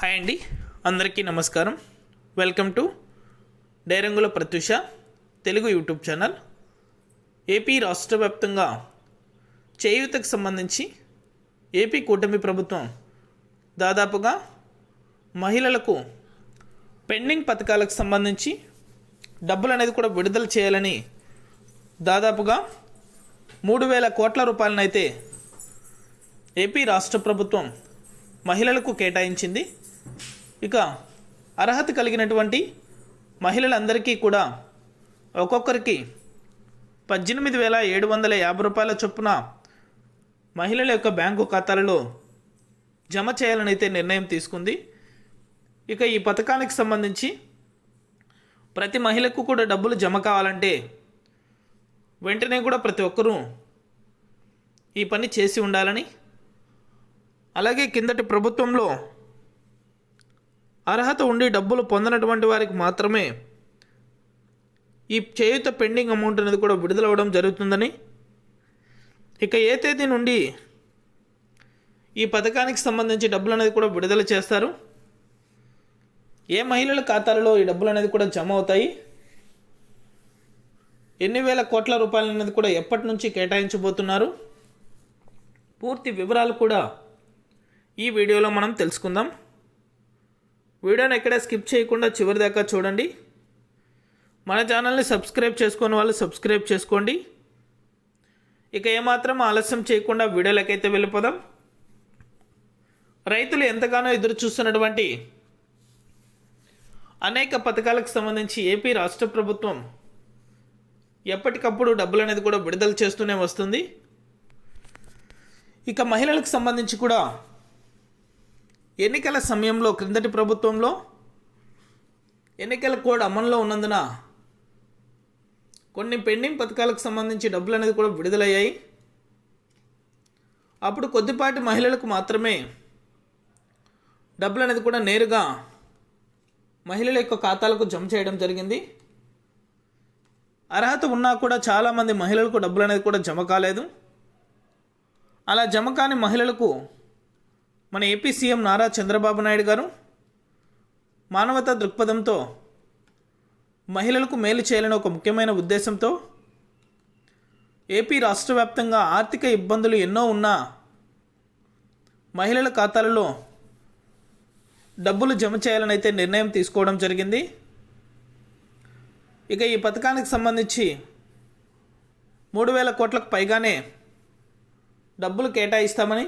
Hi అండి. అందరికీ నమస్కారం. Welcome to డైరంగుల Pratyusha Telugu YouTube channel. AP రాష్ట్ర వ్యాప్తంగా చేయూతకు సంబంధించి ఏపీ కూటమి ప్రభుత్వం దాదాపుగా మహిళలకు పెండింగ్ పథకాలకు సంబంధించి డబ్బులు అనేది కూడా విడుదల చేయాలని దాదాపుగా మూడు వేల కోట్ల రూపాయలనైతే ఏపీ రాష్ట్ర ప్రభుత్వం మహిళలకు కేటాయించింది. ఇక అర్హత కలిగినటువంటి మహిళలందరికీ కూడా ఒక్కొక్కరికి పద్దెనిమిది వేల ఏడు వందల యాభై రూపాయల చొప్పున మహిళల యొక్క బ్యాంకు ఖాతాలలో జమ చేయాలని అయితే నిర్ణయం తీసుకుంది. ఇక ఈ పథకానికి సంబంధించి ప్రతి మహిళకు కూడా డబ్బులు జమ కావాలంటే వెంటనే కూడా ప్రతి ఒక్కరూ ఈ పని చేసి ఉండాలని అలాగే కిందటి ప్రభుత్వంలో అర్హత ఉండి డబ్బులు పొందనటువంటి వారికి మాత్రమే ఈ చేయుత పెండింగ్ అమౌంట్ అనేది కూడా విడుదలవ్వడం జరుగుతుందని. ఇక ఏ తేదీ నుండి ఈ పథకానికి సంబంధించి డబ్బులు అనేది కూడా విడుదల చేస్తారు? ఏ మహిళల ఖాతాలలో ఈ డబ్బులు అనేది కూడా జమ అవుతాయి? ఎన్ని వేల కోట్ల రూపాయలు అనేది కూడా ఎప్పటి నుంచి కేటాయించబోతున్నారు? పూర్తి వివరాలు కూడా ఈ వీడియోలో మనం తెలుసుకుందాం. వీడియోని ఎక్కడ స్కిప్ చేయకుండా చివరి దాకా చూడండి. మన ఛానల్ని సబ్స్క్రైబ్ చేసుకుని వాళ్ళు సబ్స్క్రైబ్ చేసుకోండి. ఇక ఏమాత్రం ఆలస్యం చేయకుండా వీడియోలకైతే వెళ్ళిపోదాం. రైతులు ఎంతగానో ఎదురు చూస్తున్నటువంటి అనేక పథకాలకు సంబంధించి ఏపీ రాష్ట్ర ప్రభుత్వం ఎప్పటికప్పుడు డబ్బులు అనేది కూడా విడుదల చేస్తూనే వస్తుంది. ఇక మహిళలకు సంబంధించి కూడా ఎన్నికల సమయంలో క్రిందటి ప్రభుత్వంలో ఎన్నికల కోడ్ అమల్లో ఉన్నందున కొన్ని పెండింగ్ పథకాలకు సంబంధించి డబ్బులు అనేది కూడా విడుదలయ్యాయి. అప్పుడు కొద్దిపాటి మహిళలకు మాత్రమే డబ్బులు అనేది కూడా నేరుగా మహిళల యొక్క ఖాతాలకు జమ చేయడం జరిగింది. అర్హత ఉన్నా కూడా చాలామంది మహిళలకు డబ్బులు అనేది కూడా జమ కాలేదు. అలా జమ కాని మహిళలకు మన ఏపీ సీఎం నారా చంద్రబాబు నాయుడు గారు మానవతా దృక్పథంతో మహిళలకు మేలు చేయాలని ఒక ముఖ్యమైన ఉద్దేశంతో ఏపీ రాష్ట్ర వ్యాప్తంగా ఆర్థిక ఇబ్బందులు ఎన్నో ఉన్నా మహిళల ఖాతాలలో డబ్బులు జమ చేయాలని అయితే నిర్ణయం తీసుకోవడం జరిగింది. ఇక ఈ పథకానికి సంబంధించి మూడు వేల కోట్లకు పైగానే డబ్బులు కేటాయిస్తామని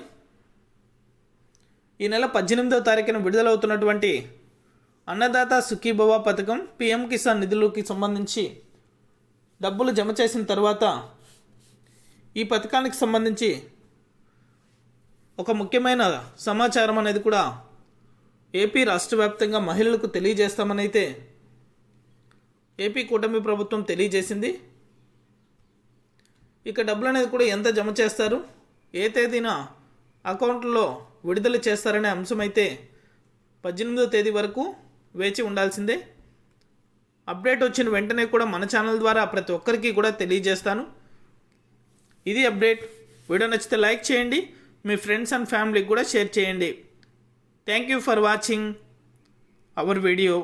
ఈ నెల పద్దెనిమిదో తారీఖున విడుదలవుతున్నటువంటి అన్నదాత సుఖీభవ పథకం పిఎం కిసాన్ నిధులకి సంబంధించి డబ్బులు జమ చేసిన తర్వాత ఈ పథకానికి సంబంధించి ఒక ముఖ్యమైన సమాచారం అనేది కూడా ఏపీ రాష్ట్ర వ్యాప్తంగా మహిళలకు తెలియజేస్తామని అయితే ఏపీ కూటమి ప్రభుత్వం తెలియజేసింది. ఇక డబ్బులు అనేది కూడా ఎంత జమ చేస్తారు? ఏ తేదీన అకౌంట్లో విడుదల చేస్తారనే అంశం అయితే పద్దెనిమిదో తేదీ వరకు వేచి ఉండాల్సిందే. అప్డేట్ వచ్చిన వెంటనే కూడా మన ఛానల్ ద్వారా ప్రతి ఒక్కరికి కూడా తెలియజేస్తాను. ఇది అప్డేట్. వీడియో నచ్చితే లైక్ చేయండి. మీ ఫ్రెండ్స్ అండ్ ఫ్యామిలీకి కూడా షేర్ చేయండి. Thank you for watching our video.